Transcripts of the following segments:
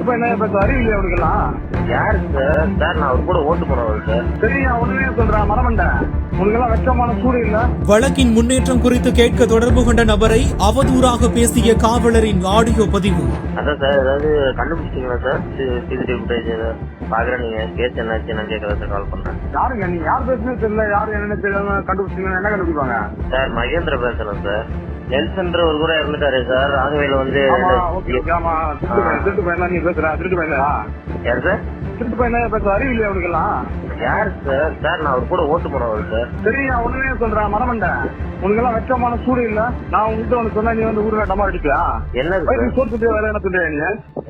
போய் என்ன பேச அறிவில்லை அவனுக்கெல்லாம் யாரு சார் சார் நான் அவர் கூட ஓட்டு போனவர் சார் சரியா உடனே சொல்றேன் மரமண்டேன் வழக்கின் முன்னேற்றம் குறித்து கேட்க தொடர்பு கொண்ட நபரை அவதூறாக பேசிய காவலரின் ஆடியோ பதிவு. அதான் சார் ஏதாவது கண்டுபிடிச்சிங்களா சார்? சிசிடிவி ஃபுட்டேஜ் பாக்குறேன் நீங்க கேஸ் என்னாச்சு நான் கேட்கறத சார் கால் பண்றேன். யாருங்க? நீ யார் பேசுனே தெரியல யாரு என்னன்னு தெரியாம கண்டுபிடிச்சீங்க என்ன கண்டுபிடிப்பாங்க? சார் மகேந்திர பேசுறேன் சார். நெல்சன்ற ஒரு கூட இறந்துட்டாரு சார். ராகவேல வந்து திருட்டு பையன் நீ பேசுற திருட்டு பையன் யார் சார்? திருட்டு பையன் அறிவில்லை அவனுக்கெல்லாம்? யார் சார்? சார் நான் அவர் கூட ஓட்டு போனவர் சார். சரியா உடனே சொல்றேன் மரமண்டேன் உனக்கெல்லாம் வெச்சமான சூடு இல்ல? நான் உங்ககிட்ட உனக்கு சொன்னா நீ வந்து ஊர்ல டமா அடிப்பியா? வயிற்றுக்கு சார்? சோறு வேற என்ன துண்டியா நீ?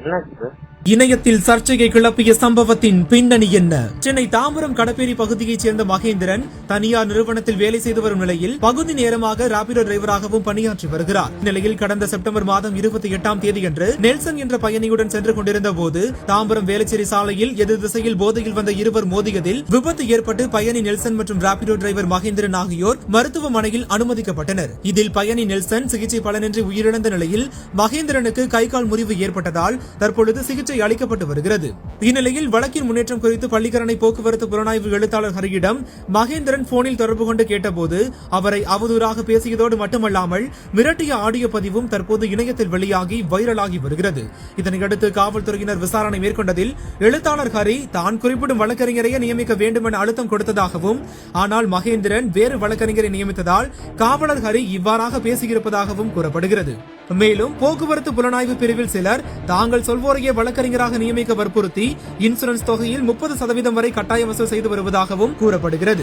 சார்? இணையத்தில் சர்ச்சையை கிளப்பிய சம்பவத்தின் பின்னணி என்ன? சென்னை தாம்பரம் கடப்பேரி பகுதியைச் சேர்ந்த மகேந்திரன் தனியார் நிறுவனத்தில் வேலை செய்து வரும் நிலையில் பகுதி நேரமாக ராபிடோ டிரைவராகவும் பணியாற்றி வருகிறார். இந்நிலையில் கடந்த செப்டம்பர் மாதம் இருபத்தி எட்டாம் தேதியன்று நெல்சன் என்ற பயணியுடன் சென்று கொண்டிருந்த போது தாம்பரம் வேலைச்சேரி சாலையில் எதிர் திசையில் போதையில் வந்த இருவர் மோதியதில் விபத்து ஏற்பட்டு பயணி நெல்சன் மற்றும் ராபிடோ டிரைவர் மகேந்திரன் ஆகியோர் மருத்துவமனையில் அனுமதிக்கப்பட்டனர். இதில் பயணி நெல்சன் சிகிச்சை பலனின்றி உயிரிழந்த நிலையில் மகேந்திரனுக்கு கை கால் முறிவு ஏற்பட்டதால் தற்பொழுது சிகிச்சை சிகிச்சை அளிக்கப்பட்டு வருகிறது. இந்நிலையில் வழக்கின் முன்னேற்றம் குறித்து பள்ளிக்கரணை போக்குவரத்து புலனாய்வு எழுத்தாளர் ஹரியிடம் மகேந்திரன் போனில் தொடர்பு கொண்டு கேட்டபோது அவரை அவதூறாக பேசியதோடு மட்டுமல்லாமல் மிரட்டிய ஆடியோ பதிவும் தற்போது இணையத்தில் வெளியாகி வைரலாகி வருகிறது. இதனையடுத்து காவல்துறையினர் விசாரணை மேற்கொண்டதில் எழுத்தாளர் ஹரி தான் குறிப்பிடும் வழக்கறிஞரையே நியமிக்க வேண்டும் என அழுத்தம் கொடுத்ததாகவும் ஆனால் மகேந்திரன் வேறு வழக்கறிஞரை நியமித்ததால் காவலர் ஹரி இவ்வாறாக பேசியிருப்பதாகவும் கூறப்படுகிறது. மேலும் போக்குவரத்து புலனாய்வு பிரிவில் சிலர் தாங்கள் சொல்வோரையே வழக்கறிஞராக நியமிக்க வற்புறுத்தி இன்சூரன்ஸ் தொகையில் முப்பது சதவீதம் வரை கட்டாய வசூல் செய்து வருவதாகவும் கூறப்படுகிறது.